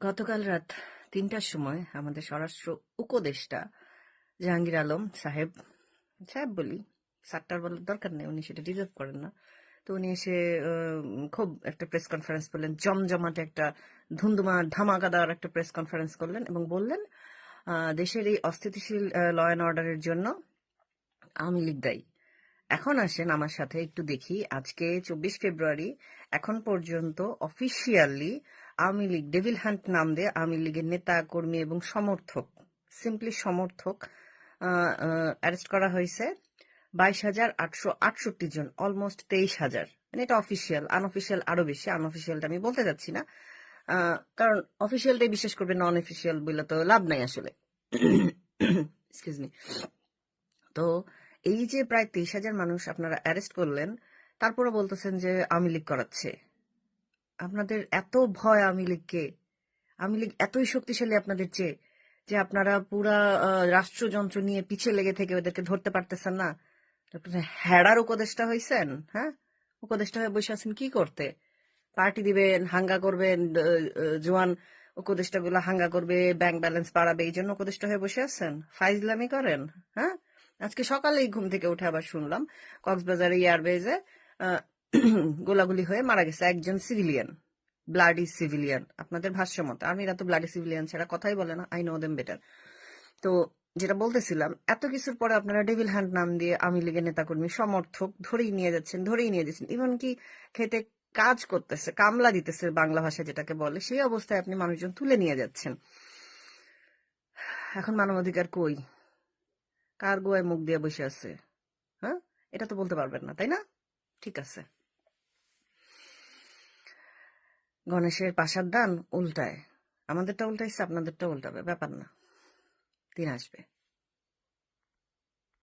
গতকাল রাত তিনটার সময় আমাদের স্বরাষ্ট্র উপদেষ্টা জাহাঙ্গীর আলম সাহেব সাহেব বলি, সাতটার বলার দরকার নেই, উনি সেটা ডিজার্ভ করেন না। তো উনি এসে খুব একটা প্রেস কনফারেন্স করলেন জমজমাটে একটা ধুমধুমা ধামাকাদার একটা প্রেস কনফারেন্স করলেন এবং বললেন দেশের এই অস্থিতিশীল ল অ্যান্ড অর্ডারের জন্য আওয়ামী লীগ দায়ী। এখন আসেন আমার সাথে একটু দেখি। আজকে চব্বিশ ফেব্রুয়ারি, এখন পর্যন্ত officially Awami League devil hunt নাম দিয়ে আওয়ামী লীগের নেতা, কর্মী এবং সমর্থক সিম্পলি সমর্থক অ্যারেস্ট করা হয়েছে। বাইশ হাজার আটশো আটষট্টি জন অলমোস্ট তেইশ হাজার। মানে এটা অফিসিয়াল আনঅফিসিয়াল আরও বেশি। আনঅফিসিয়ালটা আমি বলতে যাচ্ছি না। কারণ অফিসিয়ালটাই বিশেষ করবে নন অফিসিয়াল বলে তো লাভ নাই আসলে। এক্সকিউজ মি তো এই যে প্রায় তেইশ হাজার মানুষ আপনারা অ্যারেস্ট করলেন তারপরে বলতেছেন যে আওয়ামী লীগ করাচ্ছে। আপনাদের এত ভয় আওয়ামী লীগকে, আওয়ামী লীগ এতই শক্তিশালী আপনাদের চেয়ে যে আপনারা পুরা রাষ্ট্রযন্ত্র নিয়ে পিছিয়ে লেগে থেকে ওদেরকে ধরতে পারতেছেন না। হেডার উপদেষ্টা হয়েছেন হ্যাঁ? উপদেষ্টা হয়ে বসে আছেন কি করতে? পার্টি দিবেন, হাঙ্গা করবেন জোয়ান উপদেষ্টা গুলো হাঙ্গা করবে, ব্যাংক ব্যালেন্স বাড়াবে এই জন্য উপদেষ্টা হয়ে বসে আছেন? ফাইজলামি করেন হ্যাঁ? আজকে সকালেই ঘুম থেকে উঠে আবার শুনলাম কক্সবাজারে এয়ারবেজে গোলাগুলি হয়ে মারা গেছে একজন সিভিলিয়ান, ব্লাডি সিভিলিয়ান। আপনাদের ভাষ্য মতো আর্মিরা তো ব্লাডি সিভিলিয়ান ছাড়া কথাই বলে না, আই নো দেম বেটার তো যেটা বলতেছিলাম, এত কিছুর পরে আপনারা ডেভিল হ্যান্ড নাম দিয়ে আমি লীগের নেতাকর্মী, সমর্থক, ধরেই নিয়ে যাচ্ছেন, ধরেই নিয়ে যাচ্ছেন ইভেন কি খেতে কাজ করতেছে, কামলা দিতেছে বাংলা ভাষা যেটাকে বলে, সেই অবস্থায় আপনি মানুষজন তুলে নিয়ে যাচ্ছেন। এখন মানবাধিকার কই? কার গোয়ায় মুখ দিয়ে বসে আছে। হ্যাঁ? এটা তো বলতে পারবেন না, তাই না? ঠিক আছে। গণেশের পাশার দান উল্টায়। আমাদেরটা উল্টাইছে আপনাদেরটা উল্টাবে, ব্যাপার না। দিন আসবে।